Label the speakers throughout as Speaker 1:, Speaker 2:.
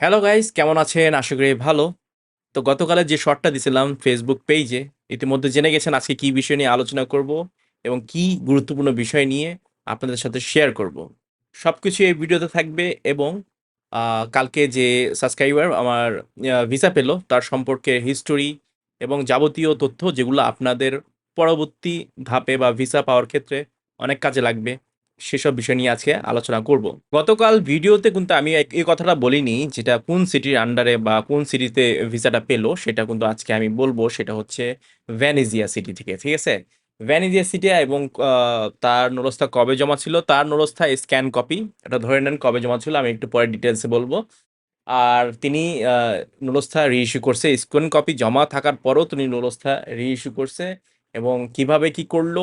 Speaker 1: Hello guys কেমন আছেন? আশা করি ভালো। তো গতকালে যে শর্টটা দিছিলাম ফেসবুক পেজে ইতিমধ্যে জেনে গেছেন আজকে কি বিষয় নিয়ে আলোচনা করব এবং কি গুরুত্বপূর্ণ বিষয় নিয়ে আপনাদের সাথে শেয়ার করব। সব কিছু এই ভিডিওতে থাকবে এবং কালকে যে সাবস্ক্রাইবার আমার ভিসা পেল, তার সম্পর্কে হিস্টোরি এবং যাবতীয় তথ্য যেগুলো আপনাদের পরবর্তী ধাপে বা ভিসা পাওয়ার ক্ষেত্রে অনেক কাজে লাগবে। সেসব বিষয় নিয়ে আজকে আলোচনা করব। গতকাল ভিডিওতে কিন্তু আমি এই কথাটা বলিনি যেটা কোন সিটির আন্ডারে বা কোন সিটিতে ভিসাটা পেল, সেটা কিন্তু আজকে আমি বলব। সেটা হচ্ছে ভ্যানিজিয়া সিটি থেকে, ঠিক আছে? ভ্যানিজিয়া সিটি এবং তার নরস্থা কবে জমা ছিল? তার নরস্থা স্ক্যান কপি এটা ধরে নেন কবে জমা ছিল, আমি একটু পরে ডিটেলসে বলব। আর তিনি নুরস্থা রিইস্যু করছে স্ক্যান কপি জমা থাকার পরও তিনি নুরস্থা রিইস্যু করছে এবং কীভাবে কি করল,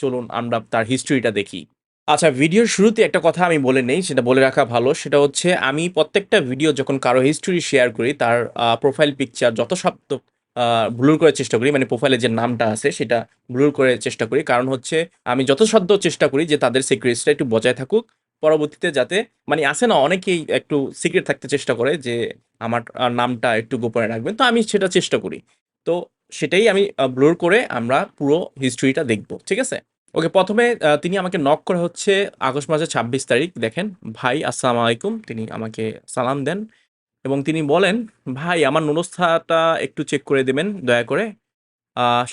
Speaker 1: চলুন আমরা তার হিস্ট্রিটা দেখি। আচ্ছা ভিডিওর শুরুতে একটা কথা আমি বলে নেই, সেটা বলে রাখা ভালো। সেটা হচ্ছে, আমি প্রত্যেকটা ভিডিও যখন কারও হিস্ট্রি শেয়ার করি, তার প্রোফাইল পিকচার যত শব্দ ব্লুর করার চেষ্টা করি মানে প্রোফাইলে যে নামটা আছে, সেটা ব্লুর করে চেষ্টা করি। কারণ হচ্ছে, আমি যত সাধ্য চেষ্টা করি যে তাদের সিক্রেটসটা একটু বজায় থাকুক, পরবর্তীতে যাতে মানে আসে না, অনেকেই একটু সিক্রেট থাকতে চেষ্টা করে যে, আমার নামটা একটু গোপনে রাখবেন। তো আমি সেটা চেষ্টা করি। তো সেটাই আমি ব্লোর করে আমরা পুরো হিস্ট্রিটা দেখব, ঠিক আছে? ওকে প্রথমে তিনি আমাকে নক করে হচ্ছে আগস্ট মাসের ছাব্বিশ তারিখ, দেখেন। ভাই, আসসালামু আলাইকুম। তিনি আমাকে সালাম দেন এবং তিনি বলেন, ভাই, আমার নুরস্থাটা একটু চেক করে দেবেন, দয়া করে।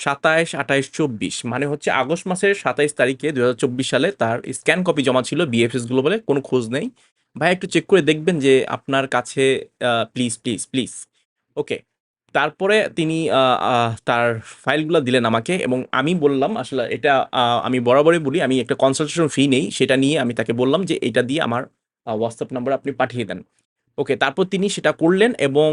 Speaker 1: সাতাইশ, আঠাইশ, চব্বিশ মানে হচ্ছে আগস্ট মাসের সাতাইশ তারিখে দু হাজার চব্বিশ সালে তার স্ক্যান কপি জমা ছিল বিএফএস বলে, কোনো খোঁজ নেই। ভাই, একটু চেক করে দেখবেন যে আপনার কাছে প্লিজ প্লিজ প্লিজ ওকে তারপরে তিনি তার ফাইলগুলো দিলেন আমাকে এবং আমি বললাম, আসলে এটা আমি বরাবরই বলি, আমি একটা কনসালটেশন ফি নেই, সেটা নিয়ে আমি তাকে বললাম যে এটা দিয়ে আমার হোয়াটসঅ্যাপ নাম্বার আপনি পাঠিয়ে দেন। ওকে, তারপর তিনি সেটা করলেন এবং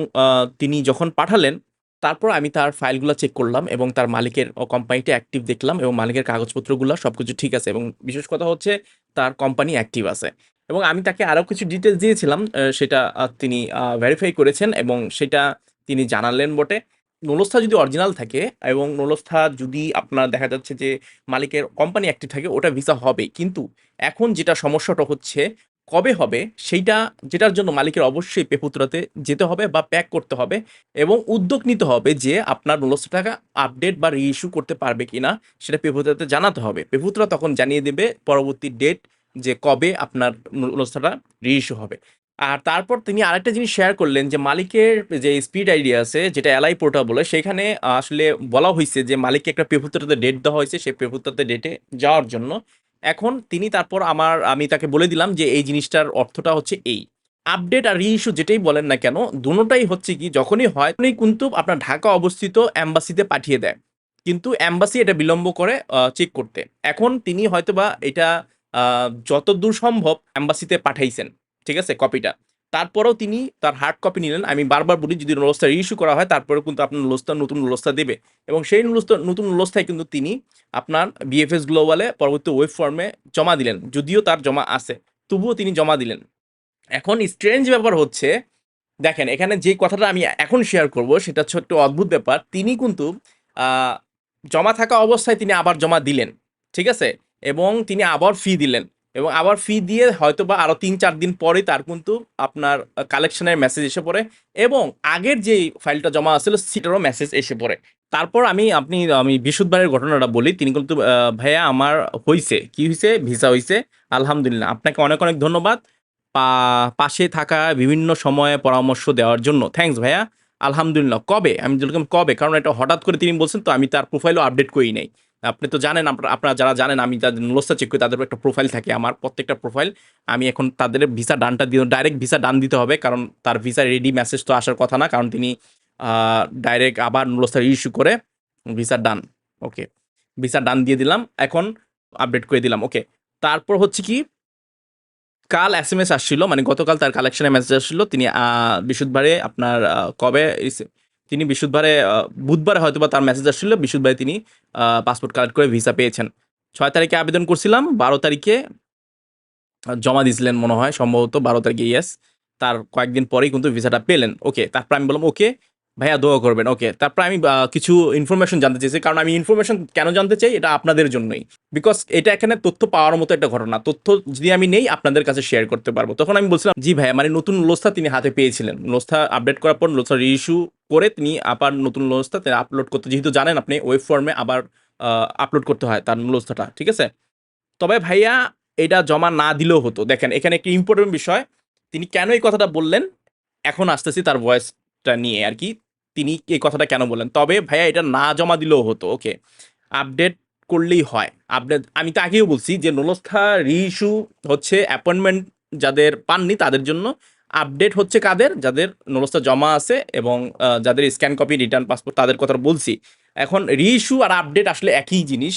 Speaker 1: তিনি যখন পাঠালেন, তারপর আমি তার ফাইলগুলো চেক করলাম এবং তার মালিকের কোম্পানিটা অ্যাক্টিভ দেখলাম এবং মালিকের কাগজপত্রগুলো সব কিছু ঠিক আছে এবং বিশেষ কথা হচ্ছে তার কোম্পানি অ্যাক্টিভ আছে। এবং আমি তাকে আরও কিছু ডিটেলস দিয়েছিলাম সেটা তিনি ভেরিফাই করেছেন এবং সেটা তিনি জানালেন বটে। নলস্থা যদি অরিজিনাল থাকে এবং নলস্থা যদি আপনার দেখা যাচ্ছে যে মালিকের কোম্পানি অ্যাক্টিভ থাকে, ওটা ভিসা হবে। কিন্তু এখন যেটা সমস্যাটা হচ্ছে, কবে হবে? সেইটা, যেটার জন্য মালিকের অবশ্যই পেপুত্রাতে যেতে হবে বা প্যাক করতে হবে এবং উদ্যোগ নিতে হবে যে আপনার নুলস্থ টাকা আপডেট বা রিইস্যু করতে পারবে কিনা, সেটা পেপুত্রাতে জানাতে হবে। পেপুত্রা তখন জানিয়ে দেবে পরবর্তী ডেট যে কবে আপনার নুলস্থাটা রিইস্যু হবে। আর তারপর তিনি আরেকটা জিনিস শেয়ার করলেন যে মালিকের যে স্পিড আইডিয়া আছে যেটা এলআই পোর্টাল বলে সেখানে আসলে বলা হয়েছে যে মালিককে একটা পেপুত্রাতে ডেট দেওয়া হয়েছে সেই পেপুত্রাতে ডেটে যাওয়ার জন্য। এখন তিনি তারপর আমার আমি তাকে বলে দিলাম যে এই জিনিসটার অর্থটা হচ্ছে এই। আপডেট আর রিইস্যু যেটাই বলেন না কেন দুটোটাই হচ্ছে কি যখনই হয় তখনই কিন্তু আপনার ঢাকা অবস্থিত অ্যাম্বাসিতে পাঠিয়ে দেয়। কিন্তু অ্যাম্বাসি এটা বিলম্ব করে চেক করতে। এখন তিনি হয়তোবা এটা আহ, যতদূর সম্ভব অ্যাম্বাসিতে পাঠাইছেন। ঠিক আছে কপিটা তারপরেও তিনি তার হার্ড কপি নিলেন। আমি বারবার বলি, যদি নলস্তা ইস্যু করা হয় তারপরে কিন্তু আপনার নলস্তা নতুন নলস্তা দেবে। এবং সেই নলস্তা, নতুন নলস্তায় কিন্তু তিনি আপনার বিএফএস গ্লোবালে পরবর্তী ওয়েব ফর্মে জমা দিলেন। যদিও তার জমা আছে, তবুও তিনি জমা দিলেন। এখন স্ট্রেঞ্জ ব্যাপার হচ্ছে, দেখেন, এখানে যে কথাটা আমি এখন শেয়ার করব, সেটা ছোট্ট অদ্ভুত ব্যাপার। তিনি কিন্তু জমা থাকা অবস্থায় তিনি আবার জমা দিলেন, ঠিক আছে? এবং তিনি আবার ফি দিলেন। এবং আবার ফি দিয়ে হয়তো বা আরও তিন চার দিন পরে তার কিন্তু আপনার কালেকশনের মেসেজ এসে পড়ে এবং আগের যে ফাইলটা জমা আসছিল সেটারও মেসেজ এসে পড়ে। তারপর আমি, আপনি, আমি বিশুদ্ধবারের ঘটনাটা বলি, তিনি কিন্তু ভাইয়া আমার হয়েছে কি হয়েছে ভিসা হয়েছে আলহামদুলিল্লাহ। আপনাকে অনেক অনেক ধন্যবাদ। পাশে থাকা বিভিন্ন সময়ে পরামর্শ দেওয়ার জন্য। থ্যাংকস ভাইয়া। আলহামদুলিল্লাহ। কবে? আমি বললাম কবে? কারণ এটা হঠাৎ করে তিনি বলছেন, তো আমি তার প্রোফাইলও আপডেট করি নাই। আপনি তো জানেন আপনারা যারা জানেন, আমি তাদের নুলস্তা চেক করি, তাদের একটা প্রোফাইল থাকে। আমার প্রত্যেকটা প্রোফাইল আমি এখন তাদের ভিসা ডানটা দিয়ে ডাইরেক্ট ভিসা ডান দিতে হবে, কারণ তার ভিসা রেডি মেসেজ তো আসার কথা না, কারণ তিনি ডাইরেক্ট আবার নুলস্তা ইস্যু করে visa done. Okay visa done দিয়ে দিলাম, এখন আপডেট করে দিলাম ওকে তারপর হচ্ছে কি, কাল এস এম এস আসছিল মানে গতকাল তার কালেকশনে মেসেজ আসছিল, তিনি বিশুদ্ধবারে আপনার কবে তিনি আহ, বুধবারে হয়তো বা তার মেসেজ আসছিল বৃহস্পতিবারে তিনি পাসপোর্ট কালেক্ট করে ভিসা পেয়েছেন। ছয় তারিখে আবেদন করছিলাম বারো তারিখে জমা দিয়েছিলেন মনে হয় সম্ভবত বারো তারিখে ইয়েস তার কয়েকদিন পরেই কিন্তু ভিসাটা পেলেন। ওকে তারপর আমি বললাম ওকে ভাইয়া দোয়া করবেন, ওকে। তারপর আমি কিছু ইনফরমেশন জানতে চাইছি, কারণ আমি ইনফরমেশন কেন জানতে চাই, এটা আপনাদের জন্যই। বিকজ এটা এখানে তথ্য পাওয়ার মতো একটা ঘটনা। তথ্য যদি আমি নেই, আপনাদের কাছে শেয়ার করতে পারব। তখন আমি বলছিলাম, জি ভাইয়া মানে নতুন লোস্তা তিনি হাতে পেয়েছিলেন। লোস্তা আপডেট করার পর লোস্তা রিইস্যু করে তিনি আবার নতুন লোস্তা আপলোড করতে যেহেতু জানেন আপনি ওয়েব ফর্মে আবার আপলোড করতে হয় তার লোস্তাটা ঠিক আছে? তবে ভাইয়া, এটা জমা না দিলেও হতো। দেখেন, এখানে একটি ইম্পর্টেন্ট বিষয়। তিনি কেন এই কথাটা বললেন? এখন আসতেছি তার ভয়েসটা নিয়ে আর কি তিনি এই কথাটা কেন বললেন? তবে ভাইয়া এটা না জমা দিলেও হতো, ওকে। আপডেট করলেই হয়। আপডেট, আমি তো আগেও বলছি যে নলস্থা রিইস্যু হচ্ছে অ্যাপয়েন্টমেন্ট যাদের পাননি তাদের জন্য। আপডেট হচ্ছে কাদের? যাদের নলস্থা জমা আছে এবং যাদের স্ক্যান কপি, রিটার্ন পাসপোর্ট তাদের কথা বলছি। এখন রিইস্যু আর আপডেট আসলে একই জিনিস।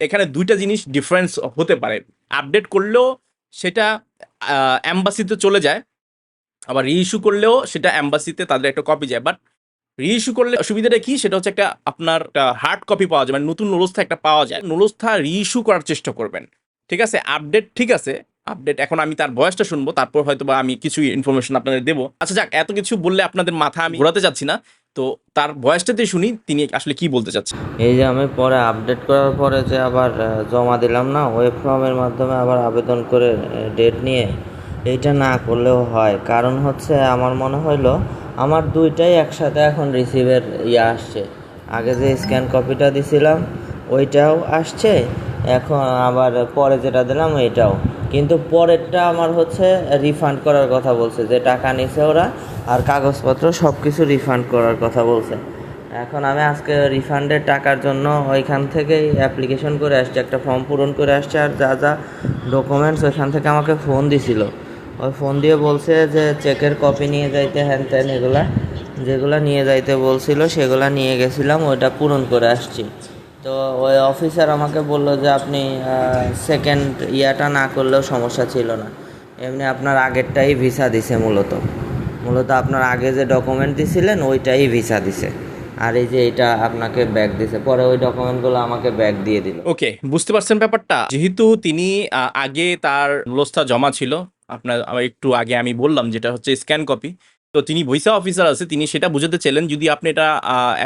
Speaker 1: এখানে দুইটা জিনিস ডিফারেন্স হতে পারে। আপডেট করলেও সেটা অ্যাম্বাসিতে চলে যায়। আবার রিইস্যু করলেও সেটা অ্যাম্বাসিতে তাদের একটা কপি যায়। বাট রিইস্যু করলে সুবিধাটা কি? সেটা হচ্ছে একটা আপনার হার্ড কপি পাওয়া যায় মানে নতুন নলস্থা একটা পাওয়া যায়। নলস্থা রিইস্যু করার চেষ্টা করবেন। ঠিক আছে? আপডেট ঠিক আছে। আপডেট এখন আমি তার বয়সটা শুনব, তারপর হয়তো বা আমি কিছু ইনফরমেশন আপনাদের দেবো। আচ্ছা যাক, এত কিছু বললে আপনাদের মাথা আমি ঘোরাতে চাচ্ছি না। তো তার বয়সটাতেই শুনি তিনি আসলে কি বলতে চাচ্ছেন।
Speaker 2: এই যে আমি পরে আপডেট করার পরে যে আবার জমা দিলাম না ওয়েব ফর্মের মাধ্যমে আবার আবেদন করে ডেট নিয়ে এইটা না করলেও হয়। কারণ হচ্ছে আমার মনে হইল, আমার দুইটাই একসাথে এখন রিসিভের ইয়ে আসছে। আগে যে স্ক্যান কপিটা দিছিলাম, ওইটাও আসছে, এখন আবার পরে যেটা দিলাম, এটাও। কিন্তু পরেরটা আমার হচ্ছে রিফান্ড করার কথা বলছে, যে টাকা নিছে ওরা আর কাগজপত্র সব কিছু রিফান্ড করার কথা বলছে। এখন আমি আজকে রিফান্ডের টাকার জন্য ওইখান থেকেই অ্যাপ্লিকেশন করে আসছি, একটা ফর্ম পূরণ করে আসছে, আর যা যা ডকুমেন্টস ওইখান থেকে আমাকে ফোন দিছিল। ওই ফোন দিয়ে বলছে যে চেকের কপি নিয়ে যাইতে, হ্যান ত্যান এগুলা। যেগুলা নিয়ে যাইতে বলছিল, সেগুলো নিয়ে গেছিলাম, ওইটা পূরণ করে আসছি। তো ওই অফিসার আমাকে বলল যে আপনি সেকেন্ড ইয়াটা না করলেও সমস্যা ছিল না। এমনি আপনার আগেরটাই ভিসা দিছে মূলত। মূলত আপনার আগে যে ডকুমেন্ট দিছিলেন, ওইটাই ভিসা দিছে। আর এই যে এটা আপনাকে ব্যাগ দিছে। পরে ওই ডকুমেন্টগুলো আমাকে ব্যাগ দিয়ে দিল।
Speaker 1: ওকে বুঝতে পারছেন ব্যাপারটা? যেহেতু তিনি আগে তার নলস্থা জমা ছিল আপনার একটু আগে আমি বললাম যেটা হচ্ছে স্ক্যান কপি তো তিনি ভিসা অফিসার আছে, তিনি সেটা বুঝাতে চাইলেন যদি আপনি এটা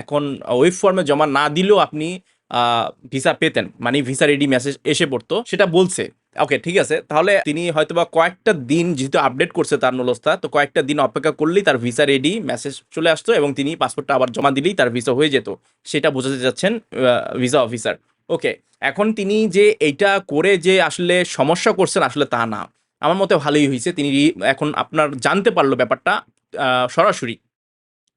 Speaker 1: এখন ওয়েব ফর্মে জমা না দিলেও আপনি ভিসা পেতেন মানে ভিসা রেডি মেসেজ এসে পড়তো, সেটা বলছে। ওকে ঠিক আছে, তাহলে তিনি হয়তোবা কয়েকটা দিন যেহেতু আপডেট করছে তার নলস্থা, তো কয়েকটা দিন অপেক্ষা করলেই তার ভিসা রেডি মেসেজ চলে আসতো এবং তিনি পাসপোর্টটা আবার জমা দিলেই তার ভিসা হয়ে যেত। সেটা বোঝাতে যাচ্ছেন ভিসা অফিসার ওকে এখন তিনি যে এইটা করে যে আসলে সমস্যা করছেন, আসলে তা না। আমার মতে ভালোই হয়েছে। তিনি এখন আপনার জানতে পারল ব্যাপারটা সরাসরি।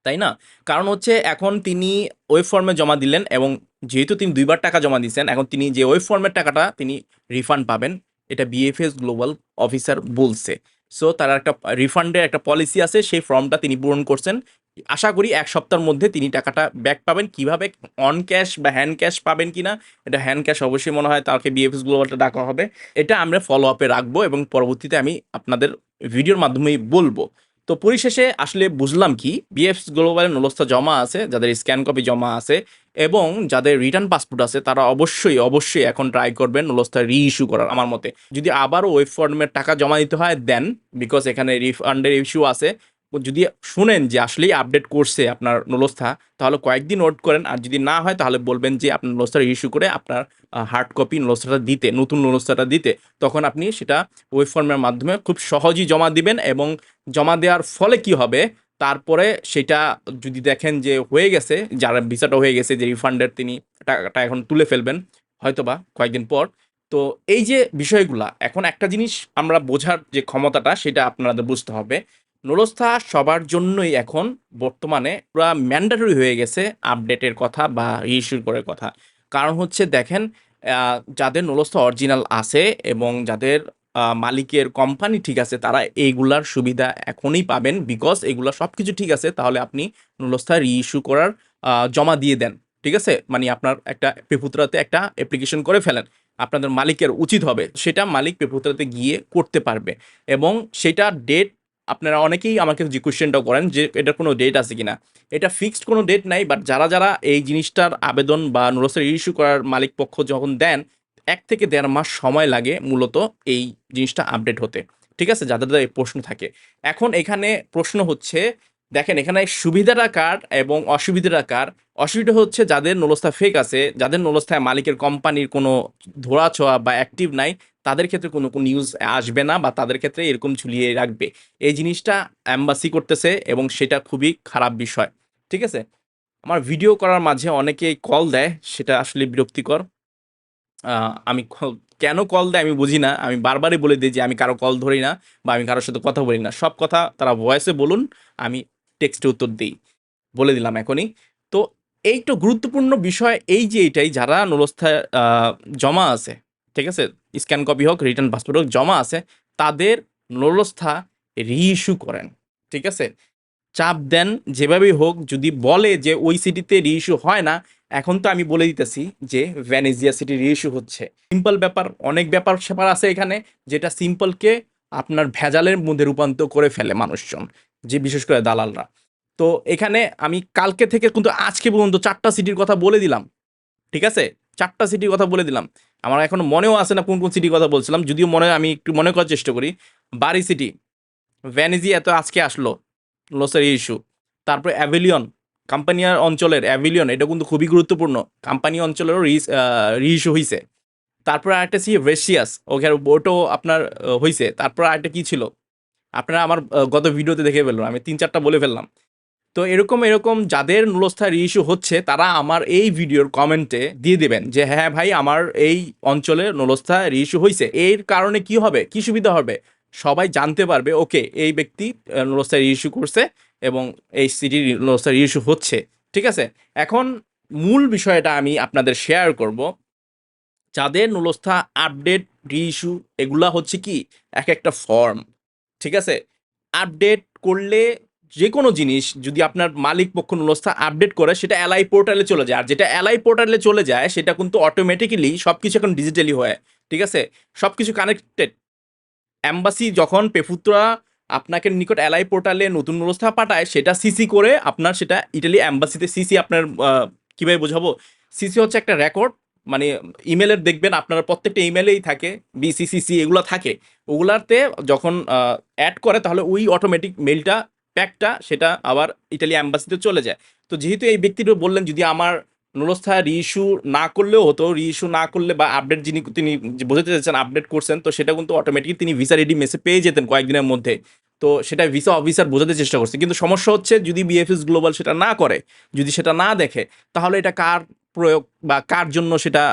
Speaker 1: তাই না? কারণ হচ্ছে এখন তিনি ওয়েব ফর্মে জমা দিলেন এবং যেহেতু তিনি দুইবার টাকা জমা দিয়েছেন, এখন তিনি যে ওয়েব ফর্মের টাকাটা তিনি রিফান্ড পাবেন, এটা বিএফএস গ্লোবাল অফিসার বলছে। সো তার একটা রিফান্ডের একটা পলিসি আছে, সেই ফর্মটা তিনি পূরণ করছেন। আশা করি এক সপ্তাহের মধ্যে তিনি টাকাটা ব্যাক পাবেন। কীভাবে? অন ক্যাশ বা হ্যান্ড ক্যাশ পাবেন কিনা? এটা হ্যান্ড ক্যাশ অবশ্যই মনে হয় তাকে বিএফএস গ্লোবালটা ডাকা হবে। এটা আমরা ফলো আপে রাখব এবং পরবর্তীতে আমি আপনাদের ভিডিওর মাধ্যমেই বলব। তো পরিশেষে আসলে বুঝলাম কি বিএফএস গ্লোবালের নলস্থা জমা আছে, যাদের স্ক্যান কপি জমা আছে এবং যাদের রিটার্ন পাসপোর্ট আছে, তারা অবশ্যই অবশ্যই এখন ট্রাই করবেন নলস্থা রি ইস্যু করার আমার মতে। যদি আবারও ওয়েব ফর্মের টাকা জমা দিতে হয় দেন বিকজ এখানে রিফান্ডের ইস্যু আছে যদি শুনেন যে আসলেই আপডেট করছে আপনার নলস্থা, তাহলে কয়েকদিন ওয়েট করেন। আর যদি না হয়, তাহলে বলবেন যে আপনার নলস্থা ইস্যু করে আপনার হার্ড কপি নলস্থাটা দিতে, নতুন নলস্থাটা দিতে। তখন আপনি সেটা ওয়েব ফর্মের মাধ্যমে খুব সহজেই জমা দিবেন এবং জমা দেওয়ার ফলে কি হবে? তারপরে সেটা যদি দেখেন যে হয়ে গেছে, যার ভিসাটা হয়ে গেছে, যে রিফান্ডের তিনি টাকাটা এখন তুলে ফেলবেন, হয়তোবা কয়েকদিন পর। তো এই যে বিষয়গুলা, এখন একটা জিনিস আমরা বোঝার যে ক্ষমতাটা, সেটা আপনাদের বুঝতে হবে। নলস্থা সবার জন্যই এখন বর্তমানে পুরা ম্যান্ডাটরি হয়ে গেছে আপডেটের কথা বা রিইস্যুর করার কথা। কারণ হচ্ছে দেখেন যাদের নলস্থা অরিজিনাল আছে এবং যাদের মালিকের কোম্পানি ঠিক আছে, তারা এইগুলার সুবিধা এখনই পাবেন বিকজ এগুলা সব কিছু ঠিক আছে, তাহলে আপনি নলস্থা রিইস্যু করার জমা দিয়ে দেন, ঠিক আছে? মানে আপনার একটা পেপুত্রাতে একটা অ্যাপ্লিকেশন করে ফেলেন, আপনাদের মালিকের উচিত হবে, সেটা মালিক পেপুত্রাতে গিয়ে করতে পারবে এবং সেটা ডেট আপনারা অনেকেই আমাকে যে কোয়েশ্চেনটাও করেন যে এটার কোনো ডেট আছে কিনা। এটা ফিক্সড কোনো ডেট নাই বাট যারা যারা এই জিনিসটার আবেদন বা নুরসের ইস্যু করার মালিক পক্ষ যখন দেন, এক থেকে দেড় মাস সময় লাগে মূলত এই জিনিসটা আপডেট হতে। ঠিক আছে? যাদের যাদের প্রশ্ন থাকে। এখন এখানে প্রশ্ন হচ্ছে, দেখেন এখানে সুবিধাটা কার এবং অসুবিধাটা কার? অসুবিধা হচ্ছে যাদের নলস্থা ফেক আছে, যাদের নলস্থায় মালিকের কোম্পানির কোনো ধরা ছোঁয়া বা অ্যাক্টিভ নাই তাদের ক্ষেত্রে কোনো কোনো নিউজ আসবে না বা তাদের ক্ষেত্রে এরকম ঝুলিয়ে রাখবে। এই জিনিসটা অ্যাম্বাসি করতেছে এবং সেটা খুবই খারাপ বিষয়। ঠিক আছে? আমার ভিডিও করার মাঝে অনেকেই কল দেয়, সেটা আসলে বিরক্তিকর। আমি কেন কল দেয় আমি বুঝি না। আমি বারবারই বলে দিই যে আমি কারও কল ধরি না বা আমি কারোর সাথে কথা বলি না। সব কথা তারা ভয়েসে বলুন, আমি টেক্সটে উত্তর দিই। বলে দিলাম এখনই। তো এইটা গুরুত্বপূর্ণ বিষয় এই যে এইটাই যারা নলস্থায় জমা আছে ঠিক আছে? স্ক্যান কপি হোক রিটার্ন পাসপোর্ট হোক, জমা আছে, তাদের নলস্থা রিইস্যু করেন, ঠিক আছে? চাপ দেন যেভাবেই হোক, যদি বলে যে ওই সিটিতে রিইস্যু হয় না, এখন তো আমি বলে দিতেছি যে ভ্যানেজিয়া সিটি রিইস্যু হচ্ছে। সিম্পল ব্যাপার, অনেক ব্যাপার স্যাপার আছে এখানে, যেটা সিম্পলকে আপনার ভেজালের মধ্যে রূপান্তর করে ফেলে মানুষজন, যে বিশেষ করে দালালরা। তো এখানে আমি কালকে থেকে কিন্তু আজকে পর্যন্ত চারটা সিটির কথা বলে দিলাম, ঠিক আছে? চারটা সিটির কথা বলে দিলাম। আমার এখনও মনেও আছে না কোন কোন সিটির কথা বলছিলাম, যদিও মনে আমি একটু মনে করার চেষ্টা করি। বারি সিটি ভ্যানিজি এত আজকে আসলো লসের ইস্যু তারপরে অ্যাভিলিয়ন কোম্পানিয়ার অঞ্চলের অ্যাভিলিয়ন এটা কিন্তু খুবই গুরুত্বপূর্ণ। কোম্পানি অঞ্চলেরও রিস ইস্যু হয়েছে তারপরে আরেকটা ছিল রেশিয়াস ওখানে ওটাও আপনার হয়েছে তারপর আরেকটা কী ছিল? আপনারা আমার গত ভিডিওতে দেখে ফেললাম, আমি তিন চারটা বলে ফেললাম। তো এরকম এরকম যাদের নুলস্থা রিইস্যু হচ্ছে, তারা আমার এই ভিডিওর কমেন্টে দিয়ে দেবেন যে হ্যাঁ ভাই, আমার এই অঞ্চলে নুলস্থা রিইস্যু হয়েছে এর কারণে কি হবে? কি সুবিধা হবে? সবাই জানতে পারবে, ওকে, এই ব্যক্তি নুলস্থা রিইস্যু করছে এবং এই সিটির নুলস্থা রিইস্যু হচ্ছে। ঠিক আছে? এখন মূল বিষয়টা আমি আপনাদের শেয়ার করব। যাদের নুলস্থা আপডেট রিইস্যু এগুলা হচ্ছে কি? এক একটা ফর্ম ঠিক আছে? আপডেট করলে যে কোনো জিনিস যদি আপনার মালিক পক্ষ নুলস্থা আপডেট করে, সেটা এলআই পোর্টালে চলে যায়। আর যেটা এলআই পোর্টালে চলে যায়, সেটা কিন্তু অটোমেটিক্যালি সব কিছু এখন ডিজিটালি হয়। ঠিক আছে? সব কিছু কানেক্টেড অ্যাম্বাসি যখন পেফুত্রা আপনাকে নিকট এলআই পোর্টালে নতুন ব্যবস্থা পাঠায়, সেটা সিসি করে আপনার সেটা ইটালি অ্যাম্বাসিতে সিসি আপনার কীভাবে বোঝাবো? সিসি হচ্ছে একটা রেকর্ড মানে ইমেলের দেখবেন, আপনার প্রত্যেকটা ইমেলেই থাকে বিসিসিসি এগুলো থাকে। ওগুলাতে যখন অ্যাড করে, তাহলে ওই অটোমেটিক মেলটা প্যাকটা সেটা আবার ইটালি অ্যাম্বাসিতে চলে যায়। তো যেহেতু এই ব্যক্তিটা বললেন যদি আমার নুরস্থা রিইস্যু না করলেও হতো রিইস্যু না করলে বা আপডেট যিনি তিনি বোঝাতে চাচ্ছেন আপডেট করছেন, তো সেটা কিন্তু অটোমেটিক তিনি ভিসা রেডি মেসে পেয়ে যেতেন কয়েকদিনের মধ্যে। তো সেটা ভিসা অফিসার বোঝাতে চেষ্টা করছে। কিন্তু সমস্যা হচ্ছে যদি বিএফএস গ্লোবাল সেটা না করে, যদি সেটা না দেখে, তাহলে এটা কার প্রয়োগ বা কার জন্য সেটা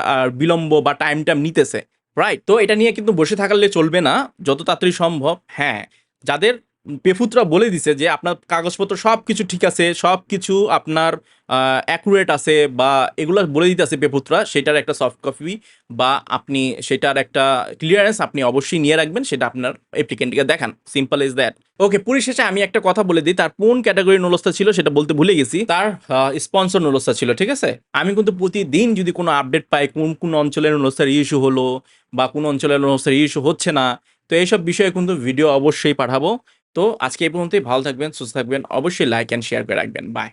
Speaker 1: বিলম্ব বা টাইম টাইম নিতেছে? রাইট তো এটা নিয়ে কিন্তু বসে থাকলে চলবে না, যত তাড়াতাড়ি সম্ভব। হ্যাঁ যাদের পেফুতরা বলে দিছে যে আপনার কাগজপত্র সব কিছু ঠিক আছে সব কিছু আপনার অ্যাকুরেট আছে বা এগুলো বলে দিতে আছে পেপুত্রা সেটার একটা সফট কপি বা আপনি সেটার একটা ক্লিয়ারেন্স আপনি অবশ্যই নিয়ে রাখবেন, সেটা আপনার অ্যাপ্লিকেন্টকে দেখান। সিম্পল ইজ দ্যাট ওকে পরিশেষে আমি একটা কথা বলে দিই, তার কোন ক্যাটাগরির নলস্তা ছিল সেটা বলতে ভুলে গেছি। তার স্পন্সর নলস্তা ছিল, ঠিক আছে? আমি কিন্তু প্রতিদিন যদি কোনো আপডেট পাই, কোন কোন অঞ্চলের নলস্তার ইস্যু হলো বা কোন অঞ্চলের নলস্তার ইস্যু হচ্ছে না, তো এইসব বিষয়ে কিন্তু ভিডিও অবশ্যই পাঠাবো। তো আজকে এই পর্যন্তই। ভালো থাকবেন, সুস্থ থাকবেন। অবশ্যই লাইক অ্যান্ড শেয়ার করে রাখবেন। বাই